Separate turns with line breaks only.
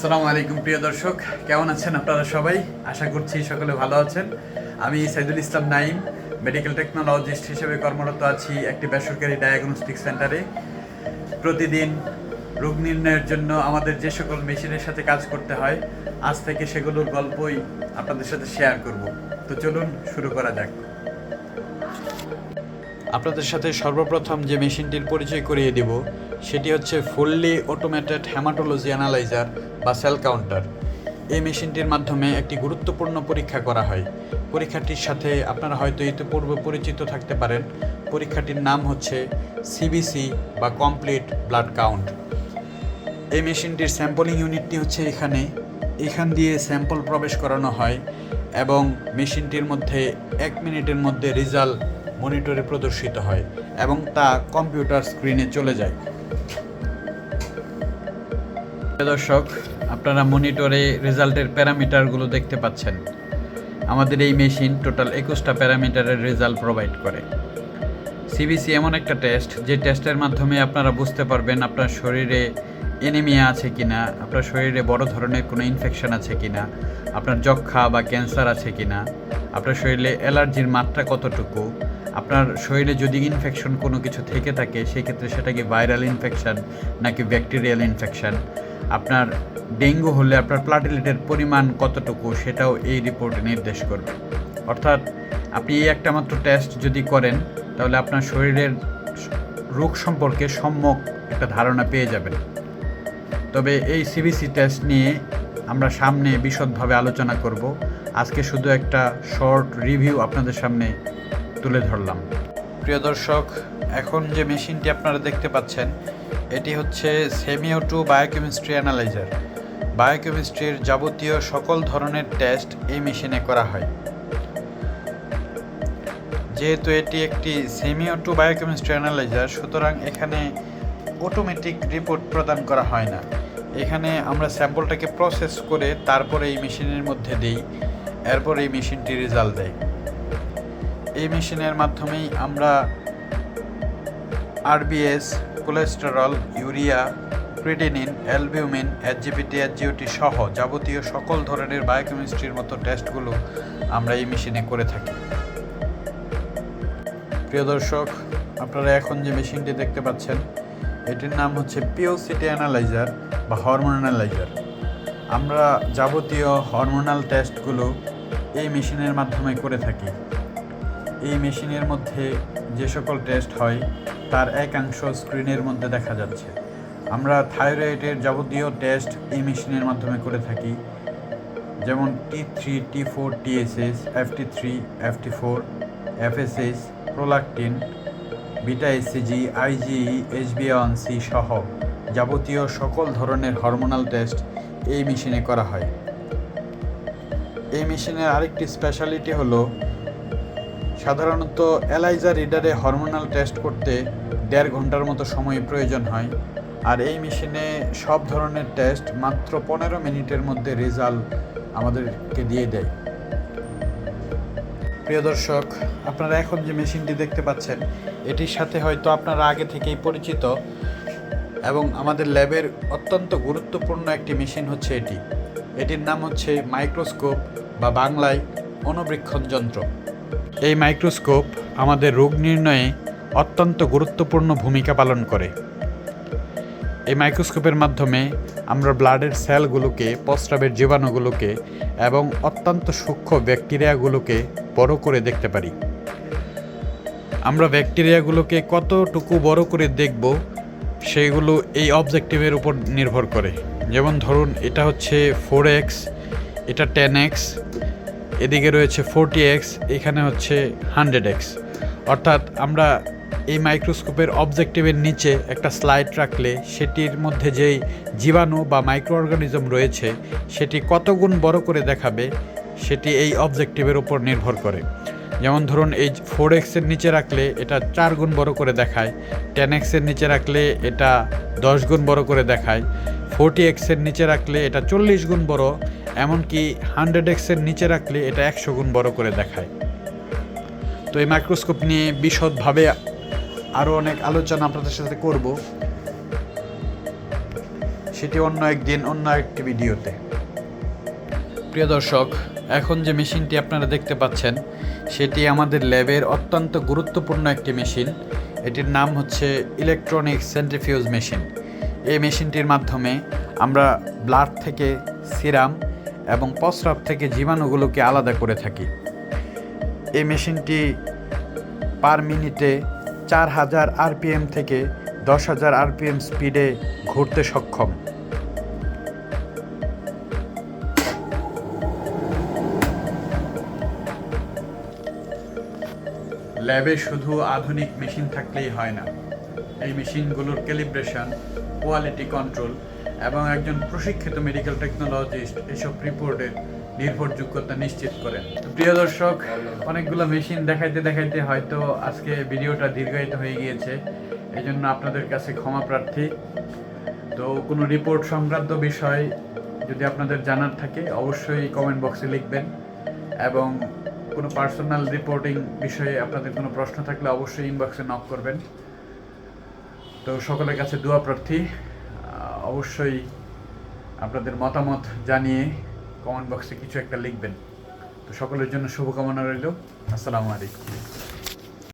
আসসালামু আলাইকুম, প্রিয় দর্শক। কেমন আছেন আপনারা সবাই? আশা করছি সকলে ভালো আছেন। আমি সাইদুল ইসলাম নাইম মেডিকেল টেকনোলজিস্ট হিসেবে কর্মরত আছি একটি বেসরকারি ডায়াগনস্টিক সেন্টারে প্রতিদিন রোগ নির্ণয়ের জন্য আমাদের যে সকল মেশিনের সাথে কাজ করতে হয়, আজ থেকে সেগুলোর গল্পই আপনাদের সাথে শেয়ার করব। তো চলুন শুরু করা যাক। আপনাদের সাথে সর্বপ্রথম যে মেশিনটির পরিচয় করিয়ে দিব, সেটি হচ্ছে ফুললি অটোমেটেড হ্যামাটোলজি অ্যানালাইজার বা সেল কাউন্টার। এই মেশিনটির মাধ্যমে একটি গুরুত্বপূর্ণ পরীক্ষা করা হয়। পরীক্ষাটির সাথে আপনারা হয়তো ইতিপূর্বে পরিচিত থাকতে পারেন। পরীক্ষাটির নাম হচ্ছে সিবিসি বা কমপ্লিট ব্লাড কাউন্ট এই মেশিনটির স্যাম্পলিং ইউনিটটি হচ্ছে এখানে। এখান দিয়ে স্যাম্পল প্রবেশ করানো হয় এবং মেশিনটির মধ্যে এক মিনিটের মধ্যে রেজাল্ট মনিটরে প্রদর্শিত হয় এবং তা কম্পিউটার স্ক্রিনে চলে যায়। দর্শক, আপনারা মনিটরে রেজাল্টের প্যারামিটারগুলো দেখতে পাচ্ছেন। আমাদের এই মেশিন টোটাল একুশটা প্যারামিটারের রেজাল্ট প্রোভাইড করে। সিবিসি এমন একটা টেস্ট, যে টেস্টের মাধ্যমে আপনারা বুঝতে পারবেন আপনার শরীরে এনিমিয়া আছে কিনা, আপনার শরীরে বড় ধরনের কোনো ইনফেকশন আছে কিনা, আপনার যক্ষা বা ক্যান্সার আছে কিনা, আপনার শরীরে অ্যালার্জির মাত্রা কতটুকু, আপনার শরীরে যদি ইনফেকশন কোনো কিছু থেকে থাকে, সেক্ষেত্রে সেটা কি ভাইরাল ইনফেকশন নাকি ব্যাকটেরিয়াল ইনফেকশন আপনার ডেঙ্গু হলে আপনার প্লাটিলেটের পরিমাণ কতটুকু সেটাও এই রিপোর্টে নির্দেশ করবে। অর্থাৎ আপনি এই একটা মাত্র টেস্ট যদি করেন, তাহলে আপনার শরীরের রোগ সম্পর্কে সম্যক একটা ধারণা পেয়ে যাবেন। তবে এই সিবিসি টেস্ট নিয়ে আমরা সামনে বিশদভাবে আলোচনা করব। আজকে শুধু একটা শর্ট রিভিউ আপনাদের সামনে তুলে ধরলাম। প্রিয় দর্শক, এখন যে মেশিনটি আপনারা দেখতে পাচ্ছেন এটি হচ্ছে সেমিও টু বায়োকেমিস্ট্রি অ্যানালাইজার। বায়োকেমিস্ট্রির যাবতীয় সকল ধরনের টেস্ট এই মেশিনে করা হয়। যেহেতু এটি একটি সেমিও টু বায়োকেমিস্ট্রি অ্যানালাইজার, সুতরাং এখানে অটোমেটিক রিপোর্ট প্রদান করা হয় না। এখানে আমরা স্যাম্পলটাকে প্রসেস করে তারপরে এই মেশিনের মধ্যে দিই, এরপর এই মেশিনটি রেজাল্ট দেয়। এই মেশিনের মাধ্যমেই আমরা RBS cholesterol urea creatinine albumin SGPT SGOT সহ যাবতীয় সকল ধরনের বায়োকেমিস্ট্রির মতো টেস্টগুলো আমরা এই মেশিনে করে থাকি। প্রিয় দর্শক, আপনারা এখন যে মেশিনটি দেখতে পাচ্ছেন, এটির নাম হচ্ছে পিওসিটি অ্যানালাইজার বা হরমোন অ্যানালাইজার আমরা যাবতীয় হরমোনাল টেস্টগুলো এই মেশিনের মাধ্যমে করে থাকি। এই মেশিনের মধ্যে যে সকল টেস্ট হয় তার একাংশ স্ক্রিনের মধ্যে দেখা যাচ্ছে। আমরা থাইরয়েডের যাবতীয় টেস্ট এই মেশিনের মাধ্যমে করে থাকি, যেমন T three T four TSH FT three FT four FSH prolactin beta HCG IgE এইচবিওয়ানসি সহ যাবতীয় সকল ধরনের হরমোনাল টেস্ট এই মেশিনে করা হয়। এই মেশিনের আরেকটি স্পেশালিটি হলো সাধারণত এলাইজা রিডারে হরমোনাল টেস্ট করতে দেড় ঘণ্টার মতো সময় প্রয়োজন হয়, আর এই মেশিনে সব ধরনের টেস্ট মাত্র পনেরো মিনিটের মধ্যে রেজাল্ট আমাদেরকে দিয়ে দেয়। প্রিয় দর্শক, আপনারা এখন যে মেশিনটি দেখতে পাচ্ছেন, এটির সাথে হয়তো আপনারা আগে থেকেই পরিচিত এবং আমাদের ল্যাবের অত্যন্ত গুরুত্বপূর্ণ একটি মেশিন হচ্ছে এটি। এটির নাম হচ্ছে মাইক্রোস্কোপ বা বাংলায় অনুবীক্ষণ যন্ত্র। এই মাইক্রোস্কোপ আমাদের রোগ নির্ণয়ে অত্যন্ত গুরুত্বপূর্ণ ভূমিকা পালন করে। এই মাইক্রোস্কোপের মাধ্যমে আমরা ব্লাডের সেলগুলোকে, প্রস্রাবের জীবাণুগুলোকে এবং অত্যন্ত সূক্ষ্ম ব্যাকটেরিয়াগুলোকে বড় করে দেখতে পারি। আমরা ব্যাকটেরিয়াগুলোকে কতটুকু বড় করে দেখব সেইগুলো এই অবজেক্টিভের উপর নির্ভর করে। যেমন ধরুন, এটা হচ্ছে ফোর এক্স এটা টেন এক্স এদিকে রয়েছে ফোরটি এক্স, এখানে হচ্ছে হান্ড্রেড এক্স। অর্থাৎ আমরা এই মাইক্রোস্কোপের অবজেক্টিভের নিচে একটা স্লাইড রাখলে সেটির মধ্যে যেই জীবাণু বা মাইক্রো অর্গানিজম রয়েছে, সেটি কত গুণ বড় করে দেখাবে, সেটি এই অবজেক্টিভের উপর নির্ভর করে। যেমন ধরুন, এই ফোর এক্সের নিচে রাখলে এটা চার গুণ বড় করে দেখায়, টেন এক্সের নিচে রাখলে এটা দশ গুণ বড় করে দেখায়, ফোরটি এক্সের নিচে রাখলে এটা চল্লিশ গুণ বড় এমনকি হান্ড্রেড এক্সের নিচে রাখলে এটা একশো গুণ বড় করে দেখায়। তো এই মাইক্রোস্কোপ নিয়ে বিশদভাবে আরও অনেক আলোচনা আপনাদের সাথে করব। সেটি অন্য একদিন, অন্য একটি ভিডিওতে। প্রিয় দর্শক, এখন যে মেশিনটি আপনারা দেখতে পাচ্ছেন, সেটি আমাদের ল্যাবের অত্যন্ত গুরুত্বপূর্ণ একটি মেশিন। এটির নাম হচ্ছে ইলেকট্রনিক সেন্ট্রিফিউজ মেশিন এই মেশিনটির মাধ্যমে আমরা ব্লাড থেকে সিরাম এবং প্রস্রাব থেকে জীবাণুগুলোকে আলাদা করে থাকি। এই মেশিনটি পার মিনিটে চার হাজার আরপিএম থেকে দশ হাজার আরপিএম স্পিডে ঘুরতে সক্ষম। ল্যাবে শুধু আধুনিক মেশিন থাকলেই হয় না। এই মেশিনগুলোর ক্যালিব্রেশন, কোয়ালিটি কন্ট্রোল এবং একজন প্রশিক্ষিত মেডিকেল টেকনোলজিস্ট এসব রিপোর্টের নির্ভরযোগ্যতা নিশ্চিত করেন। প্রিয় দর্শক, অনেকগুলো মেশিন দেখাইতে দেখাইতে হয়তো আজকে ভিডিওটা দীর্ঘায়িত হয়ে গিয়েছে এই জন্য আপনাদের কাছে ক্ষমা প্রার্থী। তো কোনো রিপোর্ট সংক্রান্ত বিষয় যদি আপনাদের জানার থাকে, অবশ্যই কমেন্ট বক্সে লিখবেন এবং কোনো পার্সোনাল রিপোর্টিং বিষয়ে আপনাদের কোনো প্রশ্ন থাকলে অবশ্যই ইনবক্সে নক করবেন। তো সকলের কাছে দোয়া প্রার্থী। অবশ্যই আপনাদের মতামত জানিয়ে কমেন্ট বক্সে কিছু একটা লিখবেন। তো সকলের জন্য শুভকামনা রইল। আসসালামু আলাইকুম।